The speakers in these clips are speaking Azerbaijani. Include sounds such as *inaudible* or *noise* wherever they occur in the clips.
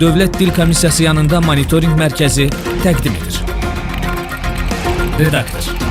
Dövlət Dil Komissiyası yanında monitorinq mərkəzi təqdim edir. Redaktor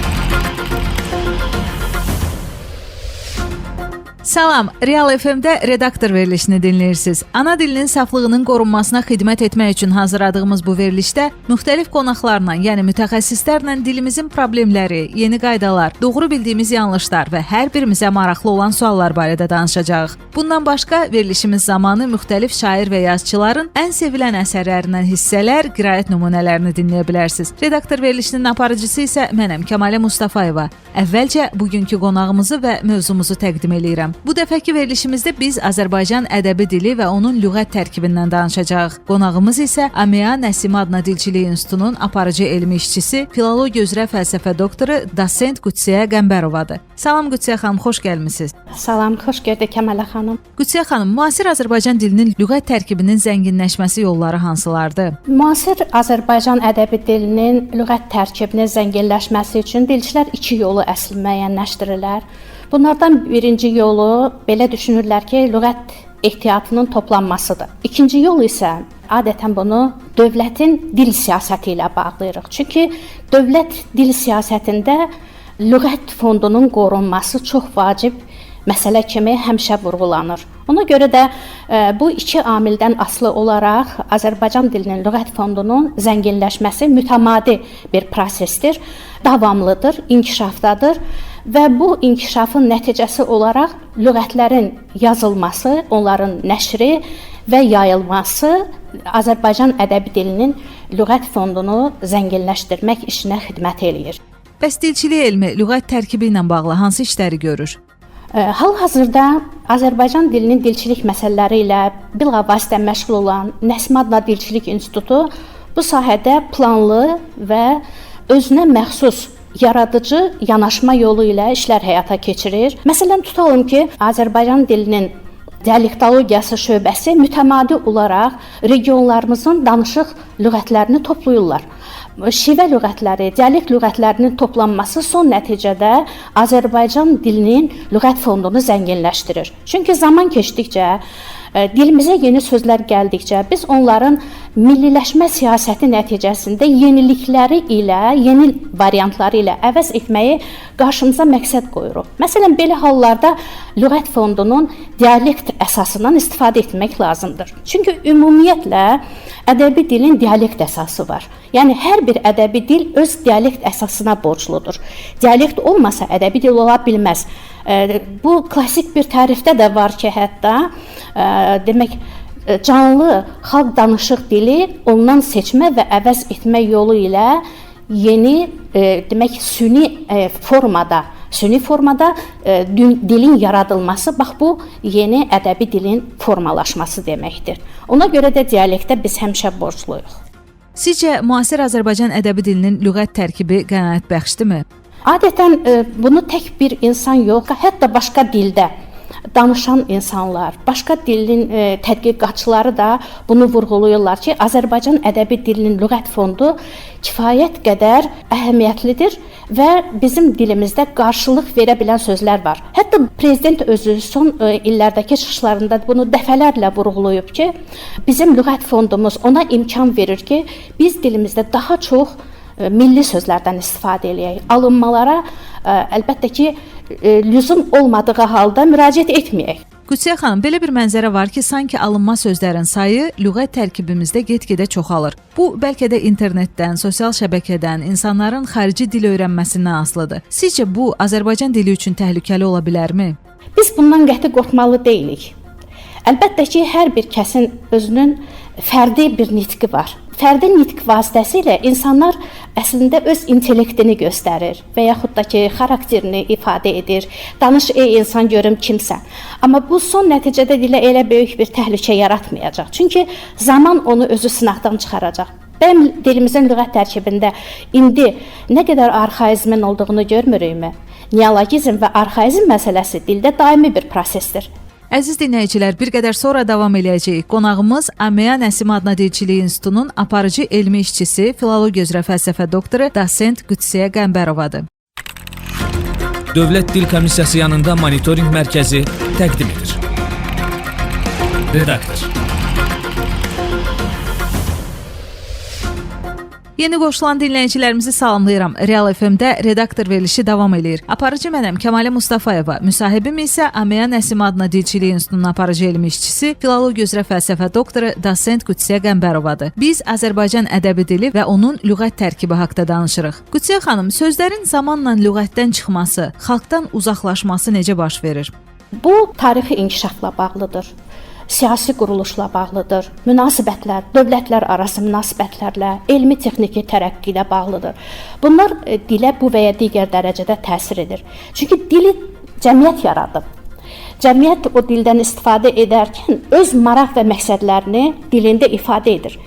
Salam, Real FM-də redaktor verilişini dinləyirsiniz. Ana dilinin saflığının qorunmasına xidmət etmək üçün hazırladığımız bu verilişdə müxtəlif qonaqlarla, yəni mütəxəssislərlə dilimizin problemləri, yeni qaydalar, doğru bildiyimiz yanlışlar və hər birimizə maraqlı olan suallar barədə danışacağıq. Bundan başqa verilişimiz zamanı müxtəlif şair və yazıçıların ən sevilən əsərlərindən hissələr, qiraət nümunələrini dinləyə bilərsiniz. Redaktor verilişinin aparıcısı isə mənəm Kəmalə Mustafayeva. Əvvəlcə bugünkü qonağımızı və mövzumuzu təqdim eləyirəm. Bu dəfəki verilişimizdə biz Azərbaycan ədəbi dili və onun lüğət tərkibindən danışacağıq. Qonağımız isə Amia Nəsimi adına Dilçilik İnstitutunun aparıcı elmi işçisi, filologiya üzrə fəlsəfə doktoru Dosent Qüdsiyə Qəmbərovadır. Salam Qüdsiyə xanım, xoş gəlmisiniz. Salam, xoş gördük Kəmalə xanım. Qüdsiyə xanım, müasir Azərbaycan dilinin lüğət tərkibinin zənginləşməsi yolları hansılardır? Müasir Azərbaycan ədəbi dilinin lüğət tərkibinin zənginləşməsi üçün dilçilər iki yolu əsl müəyyənləşdirirlər. Bunlardan birinci yolu belə düşünürlər ki, lüğət ehtiyatının toplanmasıdır. İkinci yol isə adətən bunu dövlətin dil siyasəti ilə bağlayırıq. Çünki dövlət dil siyasətində lüğət fondunun qorunması çox vacib məsələ kimi həmişə vurğulanır. Ona görə də e, bu iki amildən asılı olaraq Azərbaycan dilinin lüğət fondunun zənginləşməsi mütəmadi bir prosesdir, davamlıdır, inkişafdadır və bu inkişafın nəticəsi olaraq lüğətlərin yazılması, onların nəşri və yayılması Azərbaycan ədəbi dilinin lüğət fondunu zənginləşdirmək işinə xidmət eləyir. Bəs dilçilik elmi lüğət tərkibi ilə bağlı hansı işləri görür? Hal-hazırda Azərbaycan dilinin dilçilik məsələləri ilə bilavasitə məşğul olan Nəsmi adına Dilçilik İnstitutu bu sahədə planlı və özünə məxsus yaradıcı yanaşma yolu ilə işlər həyata keçirir. Məsələn, tutalım ki, Azərbaycan dilinin dialektologiyası şöbəsi mütəmadi olaraq regionlarımızın danışıq lüğətlərini toplayırlar. Şivə lüğətləri, dialekt lüğətlərinin toplanması son nəticədə Azərbaycan dilinin lüğət fondunu zənginləşdirir. Çünki zaman keçdikcə dilimizə yeni sözlər gəldikcə biz onların milliləşmə siyasəti nəticəsində yenilikləri ilə, yeni variantları ilə əvəz etməyi qarşımıza məqsəd qoyuruq. Məsələn, belə hallarda lüğət fondunun dialekt əsasından istifadə etmək lazımdır. Çünki ümumiyyətlə ədəbi dilin dialekt əsası var. Yəni hər bir ədəbi dil öz dialekt əsasına borcludur. Dialekt olmasa ədəbi dil ola bilməz. Bu klassik bir tərifdə də var ki, hətta demək canlı xalq danışıq dili ondan seçmə və əvəz etmə yolu ilə yeni demək süni formada süni formada e, dilin yaradılması bax bu yeni ədəbi dilin formalaşması deməkdir. Ona görə də dialektə biz həmişə borcluyuq. Sizcə müasir Azərbaycan ədəbi dilinin lüğət tərkibi qənaətbəxşdirmi? Adətən e, bunu tək bir insan yox, hətta başqa dildə danışan insanlar, başqa dilin e, tədqiqatçıları da bunu vurğulayırlar ki, Azərbaycan ədəbi dilinin lüğət fondu kifayət qədər əhəmiyyətlidir və bizim dilimizdə qarşılıq verə bilən sözlər var. Hətta prezident özü son e, illərdəki çıxışlarında bunu dəfələrlə vurğulayıb ki, bizim lüğət fondumuz ona imkan verir ki, biz dilimizdə daha çox milli sözlərdən istifadə eləyək. Alınmalara ə, əlbəttə ki, ə, lüzum olmadığı halda müraciət etməyək. Qüdsiyə xanım, belə bir mənzərə var ki, sanki alınma sözlərin sayı lüğət tərkibimizdə get-gedə çoxalır. Bu bəlkə də internetdən, sosial şəbəkədən, insanların xarici dil öyrənməsindən asılıdır. Sizcə bu Azərbaycan dili üçün təhlükəli ola bilərmi? Biz bundan qəti qorxmalı deyilik. Əlbəttə ki, hər bir kəsin özünün fərdi bir nitqi var. Fərdi nitq vasitəsilə insanlar əslində öz intellektini göstərir və yaxud da ki, xarakterini ifadə edir. Danış ey insan görüm kimsən. Amma bu son nəticədə dilə elə böyük bir təhlükə yaratmayacaq. Çünki zaman onu özü sınaqdan çıxaracaq. Bəm dilimizin lüğət tərkibində indi nə qədər arxaizmin olduğunu görmürükmü? Neologizm və arxaizm məsələsi dildə daimi bir prosesdir. Əziz dinləyicilər, bir qədər sonra davam eləyəcəyik. Qonağımız Ameya Nəsim adına Dilçilik İnstitutunun aparıcı elmi işçisi, filologiya üzrə fəlsəfə doktoru Dosent Qüdsiyə Qəmbərovadır. Dövlət Dil Komissiyası yanında monitorinq mərkəzi təqdim edir. Redaktor Yeni qoşulan dinləyicilərimizi salamlayıram. Real FM-də redaktor verilişi davam eləyir. Aparıcı mənəm Kəmalə Mustafayeva, müsahibim isə Ameya Nəsim adına Dilçilik İnstitutunun aparıcı elmi işçisi, filologiya üzrə fəlsəfə doktoru Dosent Qütsiyə Qəmbərovadır. Biz Azərbaycan ədəbi dili və onun lüğət tərkibi haqqında danışırıq. Qütsiyə xanım, sözlərin zamanla lüğətdən çıxması, xalqdan uzaqlaşması necə baş verir? Bu tarixi inkişafla bağlıdır. Siyasi quruluşla bağlıdır. Münasibətlər, dövlətlər arası münasibətlərlə, elmi texniki tərəqqi ilə bağlıdır. Bunlar e, dilə bu və ya digər dərəcədə təsir edir. Çünki dili cəmiyyət yaradıb. Cəmiyyət o dildən istifadə edərkən öz maraq və məqsədlərini dilində ifadə edir.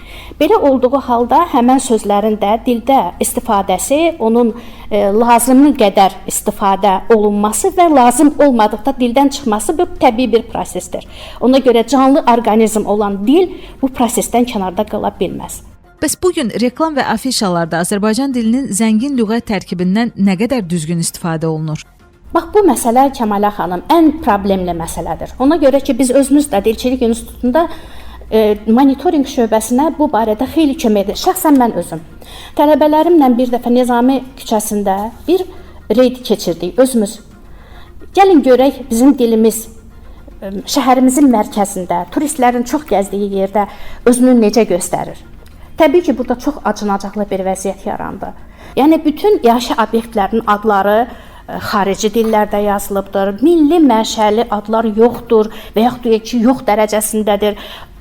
Belə olduğu halda həmin sözlərin də dildə istifadəsi, onun e, lazımı qədər istifadə olunması və lazım olmadıqda dildən çıxması bu təbii bir prosesdir. Ona görə canlı orqanizm olan dil bu prosesdən kənarda qala bilməz. Bəs bu gün reklam və afişalarda Azərbaycan dilinin zəngin lüğət tərkibindən nə qədər düzgün istifadə olunur? Bax bu məsələ Kəmalə xanım ən problemli məsələdir. Ona görə ki biz özümüz də Dilçilik İnstitutunda e, monitorinq şöbəsinə bu barədə xeyli kömək edir. Şəxsən mən özüm tələbələrimlə bir dəfə Nizami küçəsində bir reyd keçirdik özümüz. Gəlin görək bizim dilimiz e, şəhərimizin mərkəzində, turistlərin çox gəzdiyi yerdə özünü necə göstərir. Təbii ki, burada çox acınacaqlı bir vəziyyət yarandı. Yəni bütün yaşayış obyektlərinin adları xarici dillərdə yazılıbdır. Milli mənşəli adlar yoxdur və yaxud da ki, yox dərəcəsindədir.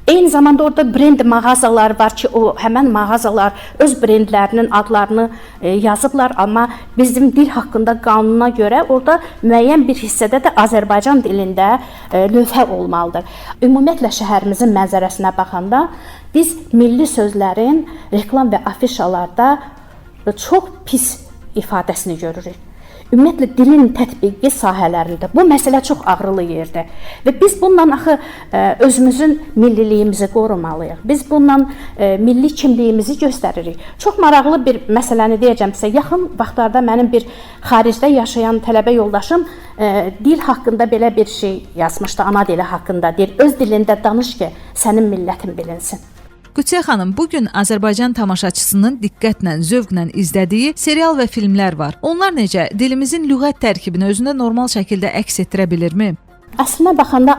Eyni zamanda orada brend mağazalar var ki, o həmin mağazalar öz brendlərinin adlarını e, yazıblar, amma bizim dil haqqında qanuna görə orada müəyyən bir hissədə də Azərbaycan dilində e, lövhə olmalıdır. Ümumiyyətlə şəhərimizin mənzərəsinə baxanda biz milli sözlərin reklam və afişalarda çox pis ifadəsini görürük. Ümumiyyətlə dilin tətbiqi sahələrində bu məsələ çox ağrılı yerdir və biz bununla axı ə, özümüzün milliliyimizi qorumalıyıq. Biz bununla ə, milli kimliyimizi göstəririk. Çox maraqlı bir məsələni deyəcəmsə, yaxın vaxtlarda mənim bir xaricdə yaşayan tələbə yoldaşım ə, dil haqqında belə bir şey yazmışdı, ana dili haqqında. Deyir, öz dilində danış ki, sənin millətin bilinsin. Qütsiyə xanım, bu gün Azərbaycan tamaşaçısının diqqətlə, zövqlə izlədiyi serial və filmlər var. Onlar necə dilimizin lüğət tərkibini özündə normal şəkildə əks etdirə bilirmi? Əslində baxanda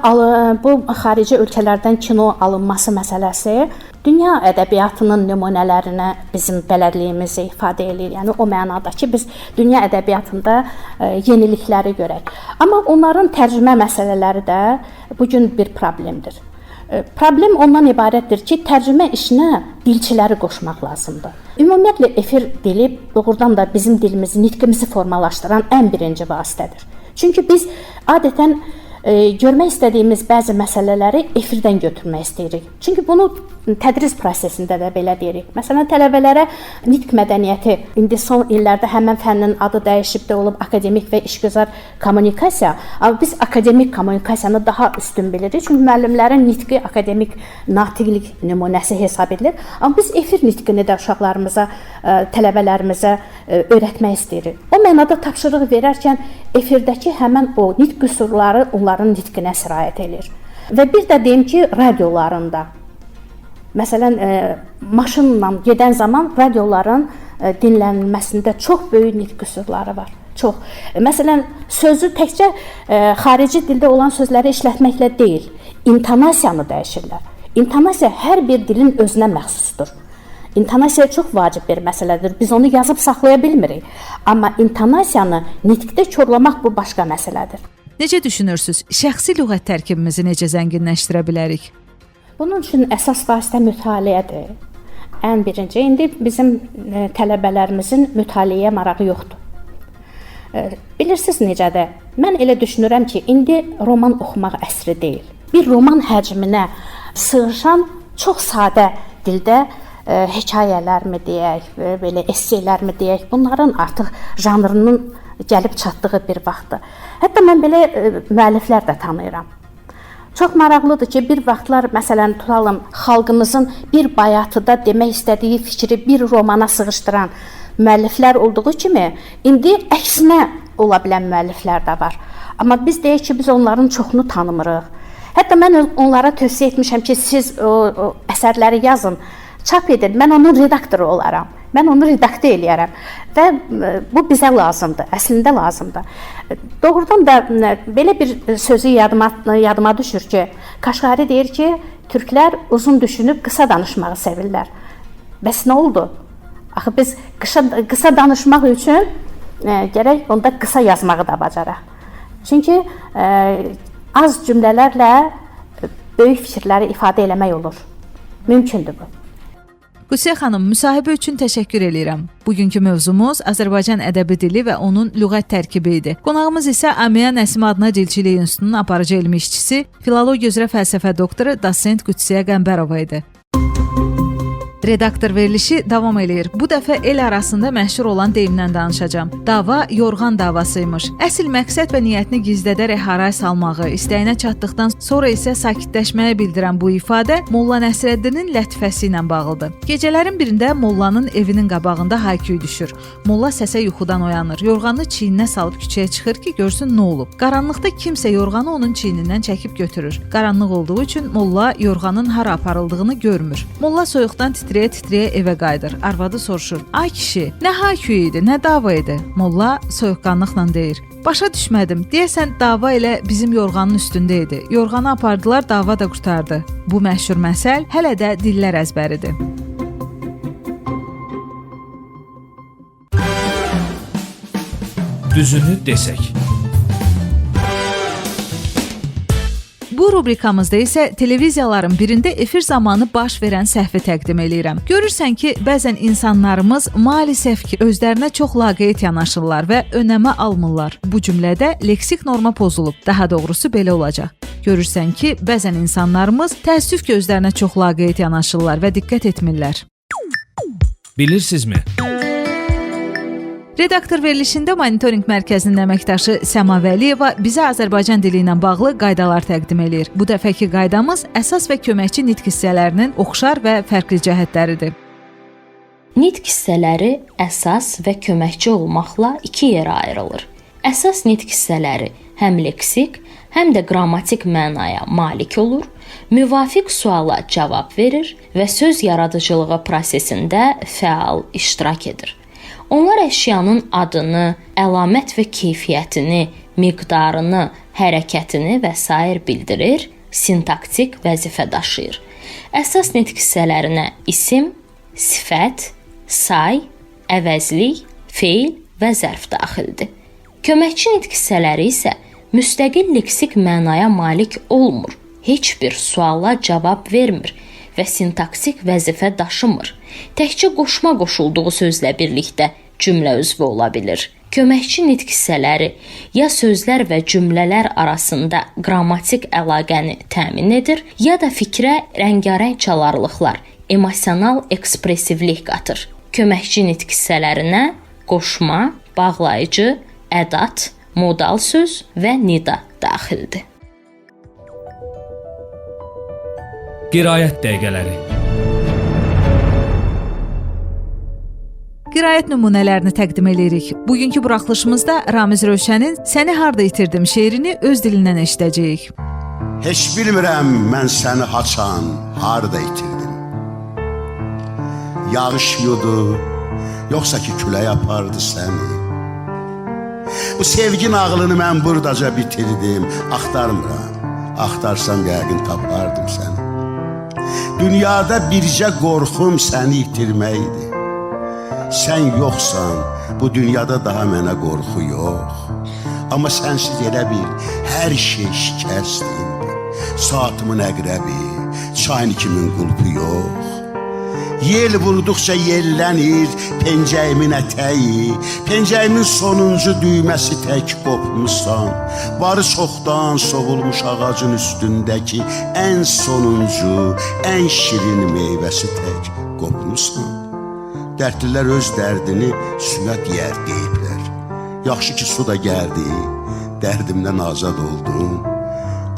bu xarici ölkələrdən kino alınması məsələsi dünya ədəbiyyatının nümunələrinə bizim bələdliyimizi ifadə eləyir. Yəni o mənada ki, biz dünya ədəbiyyatında ə, yenilikləri görək. Amma onların tərcümə məsələləri də bu gün bir problemdir. Problem ondan ibarətdir ki, tərcümə işinə dilçiləri qoşmaq lazımdır. Ümumiyyətlə efir dili doğrudan da bizim dilimizi, nitqimizi formalaşdıran ən birinci vasitədir. Çünki biz adətən e, görmək istədiyimiz bəzi məsələləri efirdən götürmək istəyirik. Çünki bunu tədris prosesində də belə deyirik. Məsələn, tələbələrə nitq mədəniyyəti indi son illərdə həmin fənnin adı dəyişib də olub akademik və işgüzar kommunikasiya. Amma biz akademik kommunikasiyanı daha üstün bilirik. Çünki müəllimlərin nitqi akademik natiqlik nümunəsi hesab edilir. Amma biz efir nitqini də uşaqlarımıza, ə, tələbələrimizə ə, öyrətmək istəyirik. O mənada tapşırıq verərkən efirdəki həmin o nitq qüsurları onların nitqinə sirayət edir. Və bir də deyim ki, radiolarında Məsələn, e, maşınla gedən zaman radioların e, dinlənilməsində çox böyük nitq qüsurları var. Çox. E, məsələn, sözü təkcə xarici dildə olan sözləri işlətməklə deyil, intonasiyanı dəyişirlər. İntonasiya hər bir dilin özünə məxsusdur. İntonasiya çox vacib bir məsələdir. Biz onu yazıb saxlaya bilmirik. Amma intonasiyanı nitqdə korlamaq bu başqa məsələdir. Necə düşünürsüz? Şəxsi lüğət tərkibimizi necə zənginləşdirə bilərik? Bunun üçün əsas vasitə mütaliədir. Ən birinci indi bizim e, tələbələrimizin mütaliəyə marağı yoxdur. E, bilirsiniz necədir? Mən elə düşünürəm ki, indi roman oxumaq əsri deyil. Bir roman həcminə sığışan çox sadə dildə ə, e, hekayələrmi deyək, belə esselərmi deyək, bunların artıq janrının gəlib çatdığı bir vaxtdır. Hətta mən belə ə, müəlliflər də tanıyıram. Çox maraqlıdır ki, bir vaxtlar məsələn tutalım xalqımızın bir bayatıda demək istədiyi fikri bir romana sığışdıran müəlliflər olduğu kimi, indi əksinə ola bilən müəlliflər də var. Amma biz deyək ki, biz onların çoxunu tanımırıq. Hətta mən onlara tövsiyə etmişəm ki, siz o, o əsərləri yazın, çap edin. Mən onun redaktoru olaram. Mən onu redaktə eləyərəm və ə, bu bizə lazımdır, əslində lazımdır. E, Doğrudan da ə, belə bir sözü yadıma yadıma düşür ki, Kaşqari deyir ki, türklər uzun düşünüb qısa danışmağı sevirlər. Bəs nə oldu? Axı biz qısa qısa danışmaq üçün ə, gərək onda qısa yazmağı da bacaraq. Çünki ə, az cümlələrlə böyük fikirləri ifadə eləmək olur. Mümkündür bu. Qüsiyə xanım, müsahibə üçün təşəkkür eləyirəm. Bugünkü mövzumuz Azərbaycan ədəbi dili və onun lüğət tərkibi idi. Qonağımız isə Amiya Nəsim adına Dilçilik İnstitutunun aparıcı elmi işçisi, filologiya üzrə fəlsəfə doktoru Dosent Qüdsiyə Qəmbərova idi. Redaktor verilişi davam eləyir. Bu dəfə el arasında məşhur olan deyimdən danışacağam. Dava yorğan davasıymış. Əsl məqsəd və niyyətini gizlədərək haray salmağı, istəyinə çatdıqdan sonra isə sakitləşməyi bildirən bu ifadə Molla Nəsrəddinin lətifəsi ilə bağlıdır. Gecələrin birində mollanın evinin qabağında hayküy düşür. Molla səsə yuxudan oyanır. Yorğanı çiyninə salıb küçəyə çıxır ki, görsün nə olub. Qaranlıqda kimsə yorğanı onun çiynindən çəkib götürür. Qaranlıq olduğu üçün molla yorğanın hara aparıldığını görmür. Molla soyuqdan titrəyə-titrəyə evə qayıdır. Arvadı soruşur: "Ay kişi, nə hayküy idi, nə dava idi?" Molla soyuqqanlıqla deyir: "Başa düşmədim. Deyəsən dava elə bizim yorğanın üstündə idi. Yorğanı apardılar, dava da qurtardı." Bu məşhur məsəl hələ də dillər əzbəridir. Düzünü desək. Bu rubrikamızda isə televiziyaların birində efir zamanı baş verən səhvi təqdim eləyirəm. Görürsən ki, bəzən insanlarımız maalesef ki, özlərinə çox laqeyd yanaşırlar və önəmə almırlar. Bu cümlədə leksik norma pozulub. Daha doğrusu belə olacaq. Görürsən ki, bəzən insanlarımız təəssüf ki, özlərinə çox laqeyd yanaşırlar və diqqət etmirlər. Bilirsinizmi? Redaktor verilişində monitorinq mərkəzinin əməkdaşı Səma Vəliyeva bizə Azərbaycan dili ilə bağlı qaydalar təqdim eləyir. Bu dəfəki qaydamız əsas və köməkçi nitq hissələrinin oxşar və fərqli cəhətləridir. Nitq hissələri əsas və köməkçi olmaqla iki yerə ayrılır. Əsas nitq hissələri həm leksik, həm də qrammatik mənaya malik olur, müvafiq suala cavab verir və söz yaradıcılığı prosesində fəal iştirak edir. Onlar əşyanın adını, əlamət və keyfiyyətini, miqdarını, hərəkətini və s. bildirir, sintaktik vəzifə daşıyır. Əsas nitq hissələrinə isim, sifət, say, əvəzlik, feil və zərf daxildir. Köməkçi nitq hissələri isə müstəqil leksik mənaya malik olmur. Heç bir suala cavab vermir və sintaksik vəzifə daşımır. Təkcə qoşma qoşulduğu sözlə birlikdə cümlə üzvü ola bilir. Köməkçi nitq hissələri ya sözlər və cümlələr arasında qrammatik əlaqəni təmin edir, ya da fikrə rəngarəng çalarlıqlar, emosional ekspressivlik qatır. Köməkçi nitq hissələrinə qoşma, bağlayıcı, ədat, modal söz və nida daxildir. Qiraət dəqiqələri. Qiraət nümunələrini təqdim eləyirik. Bugünkü buraxılışımızda Ramiz Rövşənin Səni harda itirdim şeirini öz dilindən eşidəcəyik. Heç bilmirəm mən səni haçan, harda itirdim. Yağış yudu, yoxsa ki külək apardı səni. Bu sevgi nağılını mən burdaca bitirdim, axtarmıram. Axtarsam yəqin tapardım səni. Dünyada bircə qorxum səni itirməkdir. Sən yoxsan, bu dünyada daha mənə qorxu yox. Amma sənsiz elə bil hər şey şikəstdir. Saatımın əqrəbi, çayın kimin qulpu yox. Yel vurduqca yellənir pencəyimin ətəyi, pencəyimin sonuncu düyməsi tək qopmusan. Barı çoxdan soğulmuş ağacın üstündəki ən sonuncu, ən şirin meyvəsi tək qopmusan. Dərdlilər öz dərdini suya deyər deyiblər. Yaxşı ki su da gəldi, dərdimdən azad oldum.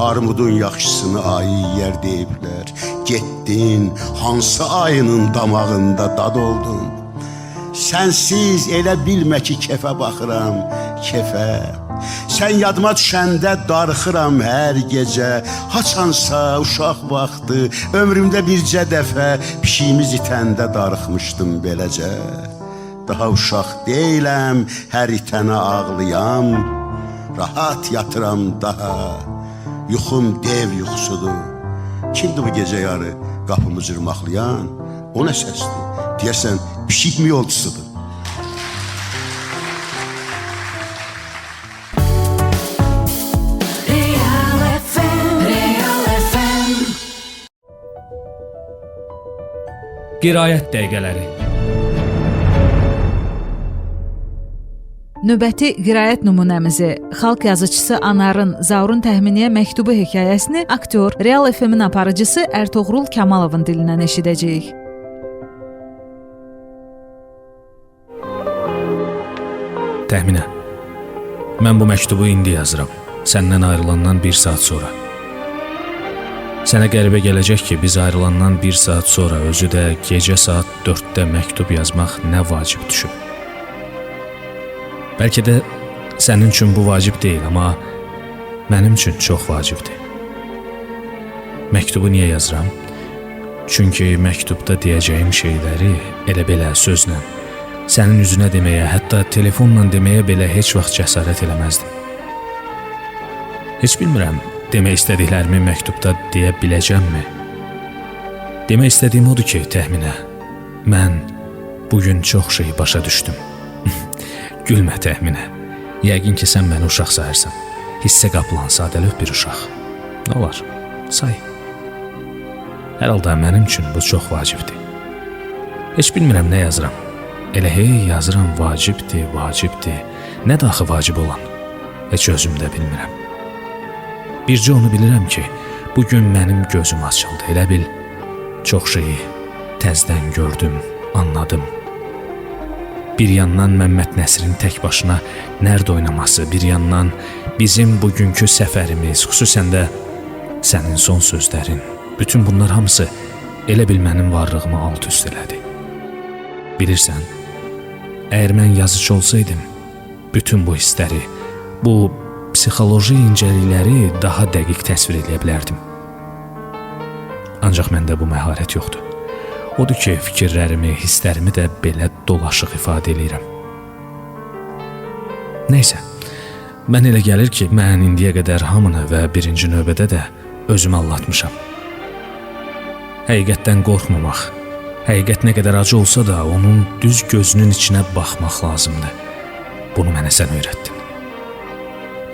Armudun yaxşısını ayı yeyər deyiblər. Getdin, hansı ayının damağında dad oldun. Sənsiz elə bilmə ki kefə baxıram, kefə. Sən yadıma düşəndə darıxıram hər gecə. Haçansa uşaq vaxtı ömrümdə bircə dəfə pişiyimiz itəndə darıxmışdım beləcə. Daha uşaq deyiləm, hər itənə ağlayam. Rahat yatıram daha. Yuxum dev yuxusudur. Kimdir bu gecə yarı qapımı cırmaqlayan? O nə səsdir? Deyəsən pişik mi yolçusudur? Qiraət dəqiqələri. Növbəti qiraət nümunəmizi xalq yazıçısı Anarın Zaurun təxminiyə məktubu hekayəsini aktyor Real FM-in aparıcısı Ərtoğrul Kamalovun dilindən eşidəcəyik. Təxminə. Mən bu məktubu indi yazıram. Səndən ayrılandan 1 saat sonra. Sənə qəribə gələcək ki, biz ayrılandan 1 saat sonra özü də gecə saat 4-də məktub yazmaq nə vacib düşüb. Bəlkə də sənin üçün bu vacib deyil, amma mənim üçün çox vacibdir. Məktubu niyə yazıram? Çünki məktubda deyəcəyim şeyləri elə belə sözlə sənin üzünə deməyə, hətta telefonla deməyə belə heç vaxt cəsarət eləməzdim. Heç bilmirəm, demək istədiklərimi məktubda deyə biləcəmmi? Demək istədiyim odur ki, təxminə mən bu gün çox şey başa düşdüm. *laughs* Gülmə təxminə. Yəqin ki, sən məni uşaq sayırsan. Hissə qapılan sadəlöv bir uşaq. Nə olar? Say. Hər halda mənim üçün bu çox vacibdir. Heç bilmirəm nə yazıram. Elə hey yazıram vacibdir, vacibdir. Nə daxı vacib olan? Heç özüm də bilmirəm. Bircə onu bilirəm ki, bu gün mənim gözüm açıldı. Elə bil çox şeyi təzdən gördüm, anladım. Bir yandan Məmməd Nəsirin tək başına nərd oynaması, bir yandan bizim bugünkü səfərimiz, xüsusən də sənin son sözlərin, bütün bunlar hamısı elə bil mənim varlığımı alt-üst elədi. Bilirsən, əgər mən yazıcı olsaydım, bütün bu hissləri, bu psixoloji incəlikləri daha dəqiq təsvir edə bilərdim. Ancaq məndə bu məharət yoxdur. Odur ki, fikirlərimi, hisslərimi də belə dolaşıq ifadə edirəm. Nəysə, mən elə gəlir ki, mən indiyə qədər hamını və birinci növbədə də özümü allatmışam. Həqiqətdən qorxmamaq, həqiqət nə qədər acı olsa da onun düz gözünün içinə baxmaq lazımdır. Bunu mənə sən öyrətdin.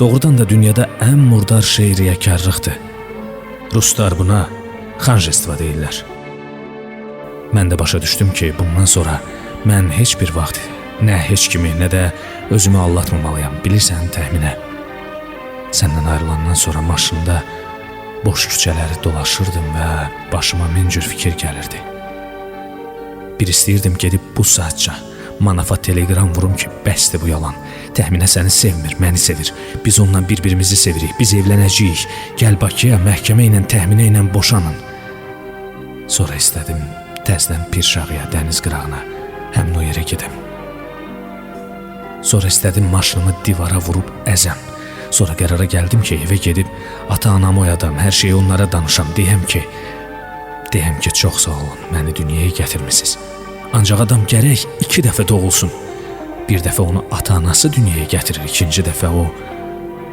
Doğrudan da dünyada ən murdar şey riyakarlıqdır. Ruslar buna xanjestva deyirlər. Mən də başa düşdüm ki, bundan sonra mən heç bir vaxt nə heç kimi, nə də özümü aldatmamalıyam. Bilirsən, təxminə. Səndən ayrılandan sonra maşında boş küçələri dolaşırdım və başıma min cür fikir gəlirdi. Bir istəyirdim gedib bu saatca manafa teleqram vurum ki, bəsdir bu yalan. Təxminə səni sevmir, məni sevir. Biz onunla bir-birimizi sevirik. Biz evlənəcəyik. Gəl Bakıya məhkəmə ilə təxminə ilə boşanın. Sonra istədim təzdən Pirşağıya, dəniz qırağına, həmin o yerə gedim. Sonra istədim maşınımı divara vurub əzəm. Sonra qərara gəldim ki, evə gedib ata-anamı oyadam, hər şeyi onlara danışam, deyəm ki, deyəm ki, çox sağ olun, məni dünyaya gətirmisiniz. Ancaq adam gərək iki dəfə doğulsun. Bir dəfə onu ata-anası dünyaya gətirir, ikinci dəfə o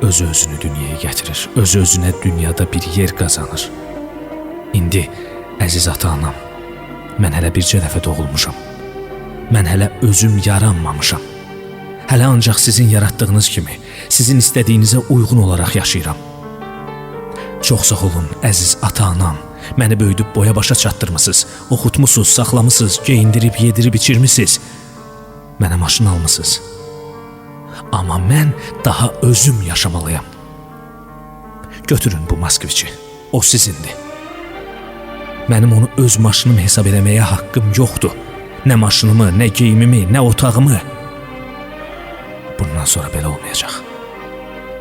öz özünü dünyaya gətirir, öz özünə dünyada bir yer qazanır. İndi əziz ata-anam, mən hələ bircə dəfə doğulmuşam. Mən hələ özüm yaranmamışam. Hələ ancaq sizin yaratdığınız kimi, sizin istədiyinizə uyğun olaraq yaşayıram. Çox sağ olun, əziz ata-anam. Məni böyüdüb boya başa çatdırmısınız, oxutmusuz, saxlamısınız, geyindirib, yedirib içirmisiniz. Mənə maşın almısınız. Amma mən daha özüm yaşamalıyam. Götürün bu Moskviçi. O sizindir. Mənim onu öz maşınım hesab eləməyə haqqım yoxdur. Nə maşınımı, nə geyimimi, nə otağımı. Bundan sonra belə olmayacaq.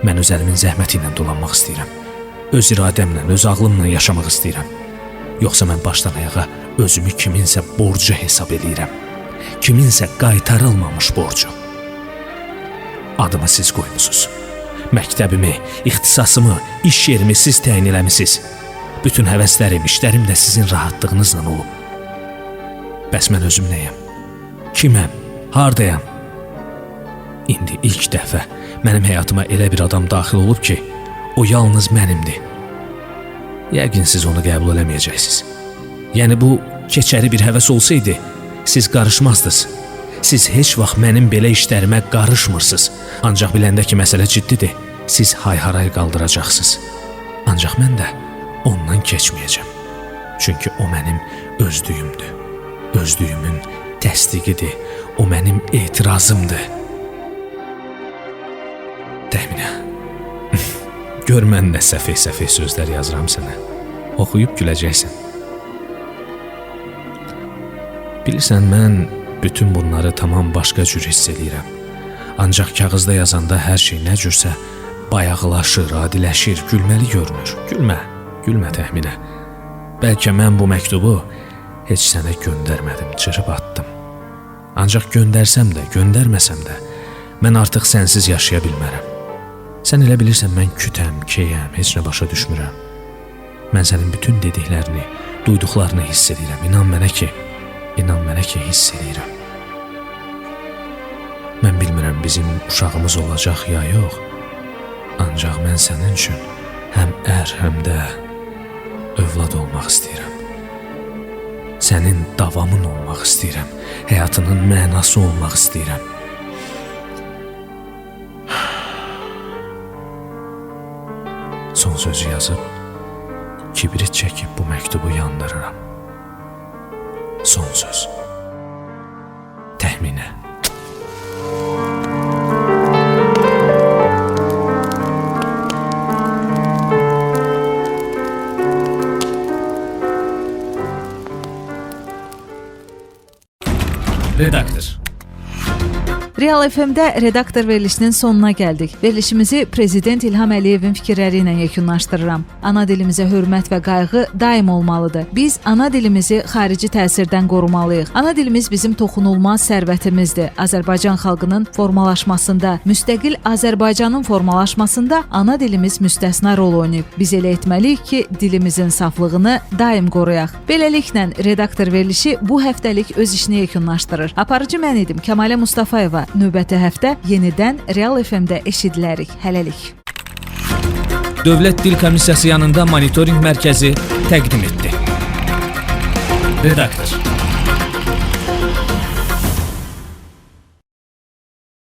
Mən öz əlimin zəhməti ilə dolanmaq istəyirəm. Öz iradəmlə, öz ağlımla yaşamaq istəyirəm. Yoxsa mən başdan ayağa özümü kiminsə borcu hesab eləyirəm. Kiminsə qaytarılmamış borcu. Adımı siz qoymusunuz. Məktəbimi, ixtisasımı, iş yerimi siz təyin eləmisiniz. Bütün həvəslərim, işlərim də sizin rahatlığınızla olub. Bəs mən özüm nəyəm? Kiməm? Hardayam? İndi ilk dəfə mənim həyatıma elə bir adam daxil olub ki, o yalnız mənimdir. Yəqin siz onu qəbul eləməyəcəksiniz. Yəni bu keçəri bir həvəs olsaydı, siz qarışmazdınız. Siz heç vaxt mənim belə işlərimə qarışmırsınız. Ancaq biləndə ki, məsələ ciddidir, siz hay-haray qaldıracaqsınız. Ancaq mən də ondan keçməyəcəm. Çünki o mənim özdüyümdür. Özdüyümün təsdiqidir. O mənim etirazımdır. Gör mən nə səfeh-səfeh sözlər yazıram sənə. Oxuyub güləcəksən. Bilirsən, mən bütün bunları tamam başqa cür hiss eləyirəm. Ancaq kağızda yazanda hər şey nə cürsə bayağılaşır, adiləşir, gülməli görünür. Gülmə, gülmə təxminə. Bəlkə mən bu məktubu heç sənə göndərmədim, çırıb atdım. Ancaq göndərsəm də, göndərməsəm də mən artıq sənsiz yaşaya bilmərəm. Sən elə bilirsən mən kütəm, keyəm, heç nə başa düşmürəm. Mən sənin bütün dediklərini, duyduqlarını hiss edirəm. İnan mənə ki, inan mənə ki, hiss edirəm. Mən bilmirəm bizim uşağımız olacaq ya yox. Ancaq mən sənin üçün həm ər, həm də övlad olmaq istəyirəm. Sənin davamın olmaq istəyirəm. Həyatının mənası olmaq istəyirəm. Son sözü yazıb kibrit çəkib bu məktubu yandırıram. Son söz. Təxminə. Redaktor. Real FM-də redaktor verilişinin sonuna gəldik. Verilişimizi prezident İlham Əliyevin fikirləri ilə yekunlaşdırıram. Ana dilimizə hörmət və qayğı daim olmalıdır. Biz ana dilimizi xarici təsirdən qorumalıyıq. Ana dilimiz bizim toxunulmaz sərvətimizdir. Azərbaycan xalqının formalaşmasında, müstəqil Azərbaycanın formalaşmasında ana dilimiz müstəsna rol oynayıb. Biz elə etməliyik ki, dilimizin saflığını daim qoruyaq. Beləliklə redaktor verilişi bu həftəlik öz işini yekunlaşdırır. Aparıcı mən idim Kəmalə Mustafayeva. Növbəti həftə yenidən Real FM-də eşidilərik. Hələlik. Dövlət Dil Komissiyası yanında monitorinq mərkəzi təqdim etdi. Redaktor.